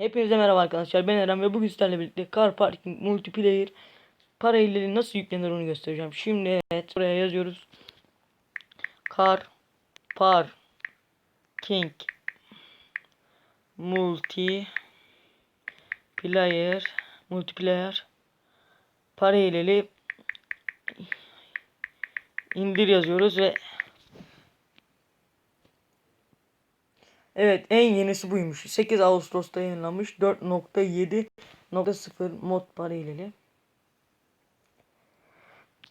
Hepinize merhaba arkadaşlar. Ben Eren ve bugün sizlerle birlikte Car Parking Multiplayer para ileri nasıl yüklenir onu göstereceğim. Şimdi evet buraya yazıyoruz. Car Parking Multi Player Multiplayer para ileri indir yazıyoruz ve Evet en yenisi buymuş. 8 Ağustos'ta yayınlanmış. 4.7.0 mod paraleli.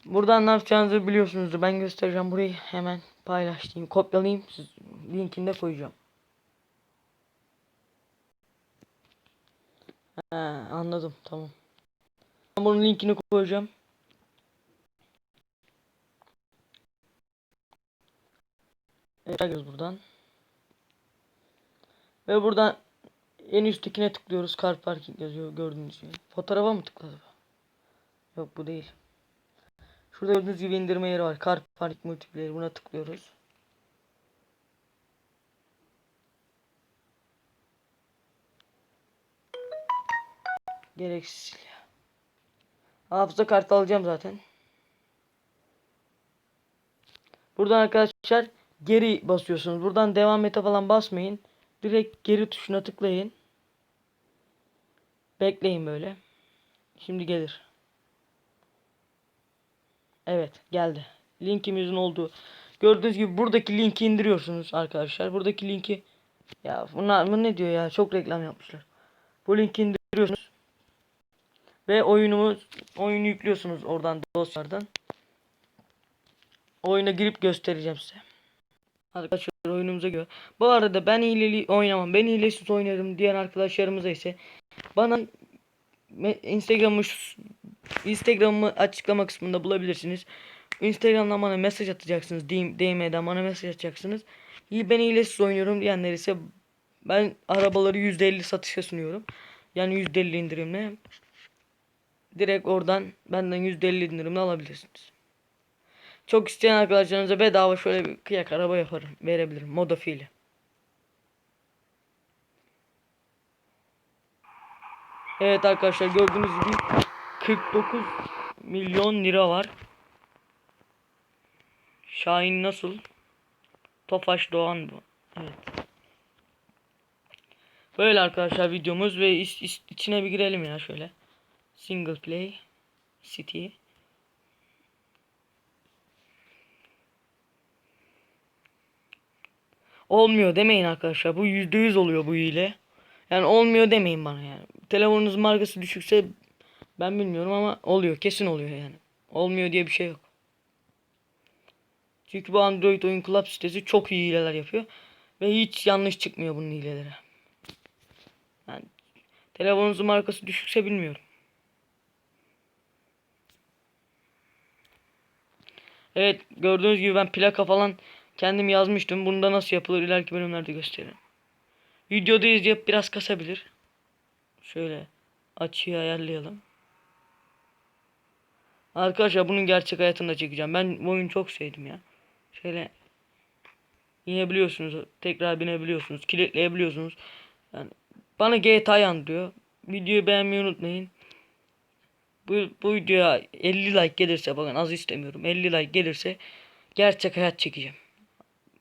Buradan ne yapacağınızı biliyorsunuz. Ben göstereceğim. Burayı hemen paylaşayım. Kopyalayayım. Siz, linkini de koyacağım. Ha, anladım. Tamam. Ben bunun linkini koyacağım. Evet, buradan. Ve buradan en üsttekine tıklıyoruz. Car parking yazıyor gördüğünüz gibi. Fotoğrafa mı tıkladı? Yok bu değil. Şurada gördüğünüz gibi indirme yeri var. Car parking multiplayer buna tıklıyoruz. Gereksiz. Hafıza kartı alacağım zaten. Buradan arkadaşlar geri basıyorsunuz. Buradan devam ete falan basmayın. Direkt geri tuşuna tıklayın. Bekleyin böyle. Şimdi gelir. Evet geldi. Linkimizin olduğu. Gördüğünüz gibi buradaki linki indiriyorsunuz arkadaşlar. Buradaki linki ya bunlar bu ne diyor ya çok reklam yapmışlar. Bu linki indiriyorsunuz. Ve oyunumu oyunu yüklüyorsunuz oradan dosyalardan. Oyuna girip göstereceğim size. Arkadaşlar oyunumuza göre. Bu arada ben hileli oynamam. Ben hilesiz oynarım diyen arkadaşlarımıza ise bana Instagram'ı Instagram'ı açıklama kısmında bulabilirsiniz. Instagram'dan bana mesaj atacaksınız. DM'den bana mesaj atacaksınız. Ben hilesiz oynuyorum diyenler ise ben arabaları %50 satışa sunuyorum. Yani %50 indirimle. Direkt oradan benden %50 indirimle alabilirsiniz. Çok isteyen arkadaşlarınıza bedava şöyle bir kıyak araba yaparım. Verebilirim. Modafiyle. Evet arkadaşlar gördüğünüz gibi 49 milyon lira var. Şahin nasıl? Tofaş Doğan bu. Evet. Böyle arkadaşlar videomuz ve iç, iç, içine bir girelim ya şöyle. Single play city. Olmuyor demeyin arkadaşlar. Bu yüzde yüz oluyor bu ile. Yani olmuyor demeyin bana yani. Telefonunuz markası düşükse ben bilmiyorum ama oluyor. Kesin oluyor yani. Olmuyor diye bir şey yok. Çünkü bu Android oyun club sitesi çok iyi hileler yapıyor. Ve hiç yanlış çıkmıyor bunun hileleri. Yani telefonunuzun markası düşükse bilmiyorum. Evet gördüğünüz gibi ben plaka falan Kendim yazmıştım. Bunu da nasıl yapılır ileriki bölümlerde gösteririm. Videoda izleyip biraz kasabilir. Şöyle açıyı ayarlayalım. Arkadaşlar bunun gerçek hayatında çekeceğim. Ben bu oyunu çok sevdim ya. Şöyle inebiliyorsunuz. Tekrar binebiliyorsunuz. Kilitleyebiliyorsunuz. Yani bana GTA andırıyor. Videoyu beğenmeyi unutmayın. Bu, bu videoya 50 like gelirse bakın az istemiyorum. 50 like gelirse gerçek hayat çekeceğim.